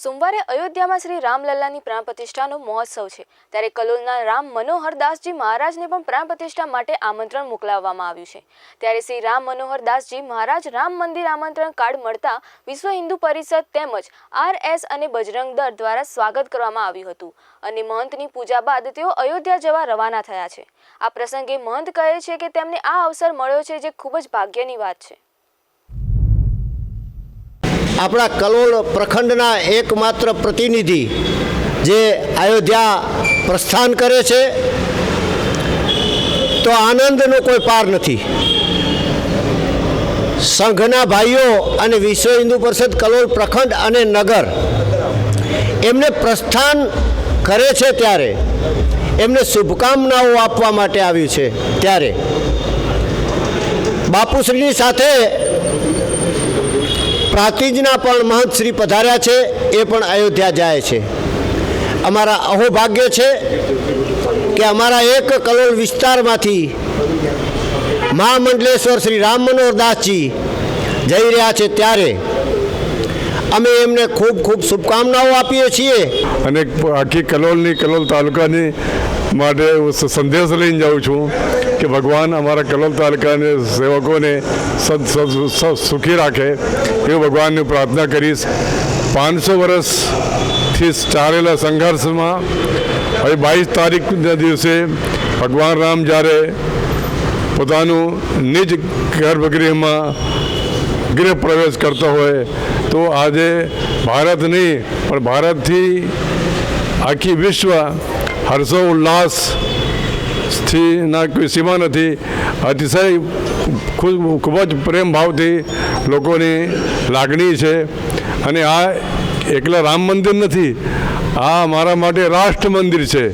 સોમવારે અયોધ્યામાં શ્રી રામલલ્લાની પ્રાણ પ્રતિષ્ઠાનો મહોત્સવ છે. ત્યારે કલોલના રામ મનોહર દાસજી મહારાજને પણ પ્રાણ પ્રતિષ્ઠા માટે આમંત્રણ મોકલાવવામાં આવ્યું છે. ત્યારે શ્રી રામ મનોહર દાસજી મહારાજ રામ મંદિર આમંત્રણ કાર્ડ મળતા વિશ્વ હિન્દુ પરિષદ તેમજ આરએસ અને બજરંગ દળ દ્વારા સ્વાગત કરવામાં આવ્યું હતું અને મહંતની પૂજા બાદ તેઓ અયોધ્યા જવા રવાના થયા છે. આ પ્રસંગે મહંત કહે છે કે તેમને આ અવસર મળ્યો છે જે ખૂબ જ ભાગ્યની વાત છે. આપણા કલોલ પ્રખંડના એકમાત્ર પ્રતિનિધિ જે અયોધ્યા પ્રસ્થાન કરે છે, તો આનંદનો કોઈ પાર નથી. સંઘના ભાઈઓ અને વિશ્વ હિન્દુ પરિષદ કલોલ પ્રખંડ અને નગર એમને પ્રસ્થાન કરે છે ત્યારે. એમને શુભકામનાઓ આપવા માટે આવ્યું છે ત્યારે. બાપુશ્રીની સાથે પ્રાતિજના પણ મહંત શ્રી પધાર્યા છે, એ પણ અયોધ્યા જાય છે. અમારા અહોભાગ્ય છે કે અમારા એક કલોલ વિસ્તારમાંથી મહામંડલેશ્વર શ્રી રામ મનોહર દાસજી જઈ રહ્યા છે ત્યારે અમે એમને ખૂબ ખૂબ શુભકામનાઓ આપીએ છીએ. અને આખી કલોલની, કલોલ તાલુકાની માટે હું સંદેશ લઈને જાઉં છું કે ભગવાન અમારા કલોલ તાલુકાને સેવકોને સદ સુખી રાખે એવું ભગવાનની પ્રાર્થના કરીશ. પાંચસો વર્ષથી ચાલેલા સંઘર્ષમાં હવે બાવીસ તારીખના દિવસે ભગવાન રામ જ્યારે પોતાનું નિજ ગર્ભગૃહમાં ગૃહ પ્રવેશ કરતો હોય તો આજે ભારત નહીં, પણ ભારતથી આખી વિશ્વ હર્ષો ઉલ્લાસથી ના કોઈ સીમા નથી અતિશય ખૂબ ખૂબ જ પ્રેમ ભાવથી લોકોની લાગણી છે. અને આ એકલા રામ મંદિર નથી, આ મારા માટે રાષ્ટ્ર મંદિર છે.